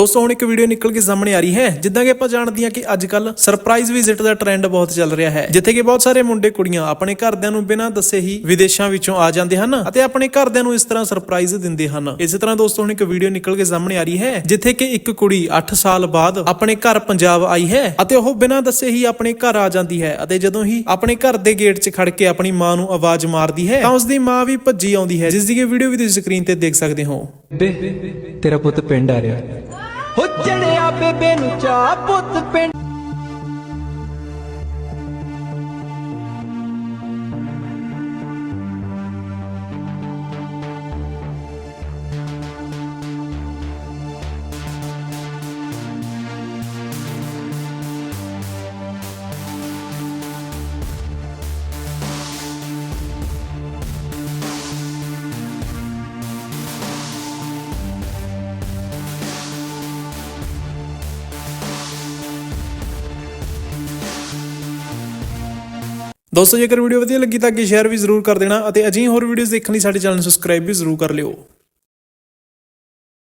ਦੋਸਤੋ, ਹੁਣ ਇੱਕ ਵੀਡੀਓ ਨਿਕਲ ਕੇ ਸਾਹਮਣੇ ਆ ਰਹੀ ਹੈ, ਜਿੱਦਾਂ ਕਿ ਆਪਾਂ ਜਾਣਦੇ ਹਾਂ ਕਿ ਅੱਜ ਕੱਲ ਸਰਪ੍ਰਾਈਜ਼ ਵਿਜ਼ਿਟ ਦਾ ਟ੍ਰੈਂਡ ਬਹੁਤ ਚੱਲ ਰਿਹਾ ਹੈ। ਜਿੱਥੇ ਕਿ ਬਹੁਤ ਸਾਰੇ ਮੁੰਡੇ, ਕੁੜੀਆਂ ਆਪਣੇ ਘਰਦਿਆਂ ਨੂੰ ਬਿਨਾਂ ਦੱਸੇ ਹੀ ਵਿਦੇਸ਼ਾਂ ਵਿੱਚੋਂ ਆ ਜਾਂਦੇ ਹਨ ਅਤੇ ਆਪਣੇ ਘਰਦਿਆਂ ਨੂੰ ਇਸ ਤਰ੍ਹਾਂ ਸਰਪ੍ਰਾਈਜ਼ ਦਿੰਦੇ ਹਨ। ਇਸੇ ਤਰ੍ਹਾਂ ਦੋਸਤੋ, ਹੁਣ ਇੱਕ ਵੀਡੀਓ ਨਿਕਲ ਕੇ ਸਾਹਮਣੇ ਆ ਰਹੀ ਹੈ, ਜਿੱਥੇ ਕਿ ਇੱਕ ਕੁੜੀ 8 ਸਾਲ ਬਾਅਦ ਆਪਣੇ ਘਰ ਪੰਜਾਬ ਆਈ ਹੈ ਅਤੇ ਉਹ ਬਿਨਾਂ ਦੱਸੇ ਹੀ ਆਪਣੇ ਘਰ ਆ ਜਾਂਦੀ ਹੈ ਅਤੇ ਜਦੋਂ ਹੀ ਆਪਣੇ ਘਰ ਦੇ ਗੇਟ 'ਚ ਖੜ ਕੇ ਆਪਣੀ ਮਾਂ ਨੂੰ ਆਵਾਜ਼ ਮਾਰਦੀ ਹੈ, ਤਾਂ ਉਸ ਦੀ ਮਾਂ ਵੀ ਭੱਜੀ ਆਉਂਦੀ ਹੈ, ਜਿਸ ਦੀ ਵੀਡੀਓ ਵੀ ਤੁਸੀਂ ਸਕਰੀਨ ਤੇ ਦੇਖ ਸਕਦੇ ਹੋ। ਬੇ, ਤੇਰਾ ਪੁੱਤ ਪਿੰਡ ਆ ਰਿਹਾ। ਚੜਿਆ ਬੇਬੇ ਨੂੰ ਚਾ ਪੁੱਤ ਪਿੰਡ ਦੋਸਤੋ, ਜੇਕਰ ਵੀਡੀਓ ਵਧੀਆ ਲੱਗੀ ਤਾਂ ਅੱਗੇ ਸ਼ੇਅਰ ਵੀ ਜ਼ਰੂਰ ਕਰ ਦੇਣਾ ਅਤੇ ਅਜਿਹੀ ਹੋਰ ਵੀਡੀਓਜ਼ ਦੇਖਣ ਲਈ ਸਾਡੇ ਚੈਨਲ ਨੂੰ ਸਬਸਕ੍ਰਾਈਬ ਵੀ ਜ਼ਰੂਰ ਕਰ ਲਿਓ।